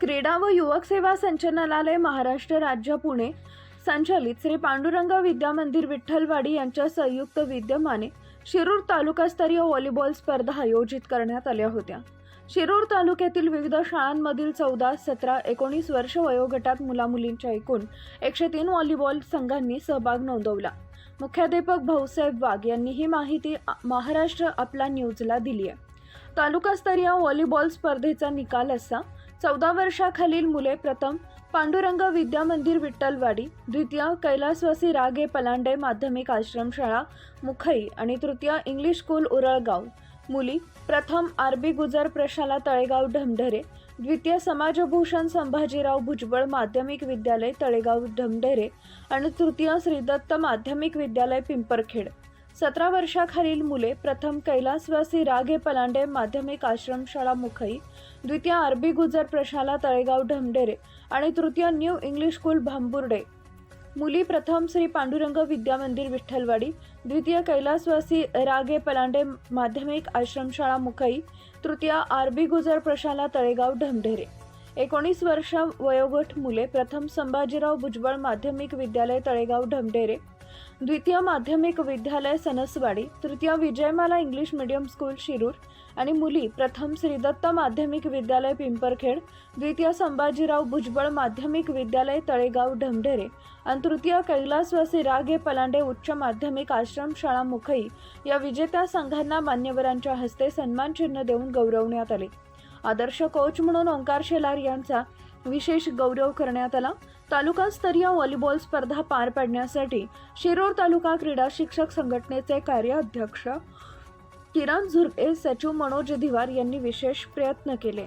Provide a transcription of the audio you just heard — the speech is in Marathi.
क्रीडा व युवक सेवा संचालनालय महाराष्ट्र राज्य पुणे संचालित श्री पांडुरंग विद्या मंदिर विठ्ठलवाडी यांच्या संयुक्त विद्यमाने शिरूर तालुकास्तरीय व्हॉलीबॉल स्पर्धा आयोजित करण्यात आल्या होत्या. शिरूर तालुक्यातील विविध शाळांमधील चौदा सतरा एकोणीस वर्ष वयोगटात मुलामुलींच्या एकूण एकशे तीन व्हॉलीबॉल संघांनी सहभाग नोंदवला. मुख्याध्यापक भाऊसाहेब वाघ यांनी ही माहिती महाराष्ट्र आपला न्यूजला दिली आहे. तालुकास्तरीय व्हॉलीबॉल स्पर्धेचा निकाल असा. चौदा वर्षाखालील मुले प्रथम पांडुरंग विद्या मंदिर विठ्ठलवाडी द्वितीय कैलासवासी रागे पलांडे माध्यमिक आश्रमशाळा मुखई आणि तृतीय इंग्लिश स्कूल उरळगाव. मुली प्रथम आरबी गुजर प्रशाला तळेगाव ढमढरे द्वितीय समाजभूषण संभाजीराव भुजबळ माध्यमिक विद्यालय तळेगाव ढमढरे आणि तृतीय श्रीदत्त माध्यमिक विद्यालय पिंपरखेड. सतरा वर्षाखालील मुले प्रथम कैलासवासी राघे पलांडे माध्यमिक आश्रमशाळा मुखई द्वितीय आरबी गुजर प्रशाला तळेगाव ढमढेरे आणि तृतीय न्यू इंग्लिश स्कूल भांबुर्डे. मुली प्रथम श्री पांडुरंग विद्या मंदिर विठ्ठलवाडी द्वितीय कैलासवासी रागे पलांडे माध्यमिक आश्रमशाळा मुखई तृतीय आरबी गुजर प्रशाला तळेगाव ढमढेरे. एकोणीस वर्ष वयोगट मुले प्रथम संभाजीराव भुजबळ माध्यमिक विद्यालय तळेगाव ढमढेरे द्वितीय माध्यमिक विद्यालय सनसवाडी. तृतीय Vijaymala English medium school Shirur. आणि मुली प्रथम श्रीदत्त माध्यमिक विद्यालय पिंपरखेड. द्वितीय संभाजीराव भुजबळ माध्यमिक विद्यालय तळेगाव ढमढेरे आणि तृतीय कैलासवासी रागे पलांडे उच्च माध्यमिक आश्रमशाळा मुखई. या विजेत्या संघांना मान्यवरांच्या हस्ते सन्मान चिन्ह देऊन गौरवण्यात आले. आदर्श कोच म्हणून ओंकार शेलार यांचा विशेष गौरव करण्यात आला. तालुकास्तरीय व्हॉलीबॉल स्पर्धा पार पाडण्यासाठी शिरोर तालुका क्रीडा शिक्षक संघटनेचे कार्याध्यक्ष किरण झुरके सचिव मनोज धिवार यांनी विशेष प्रयत्न केले.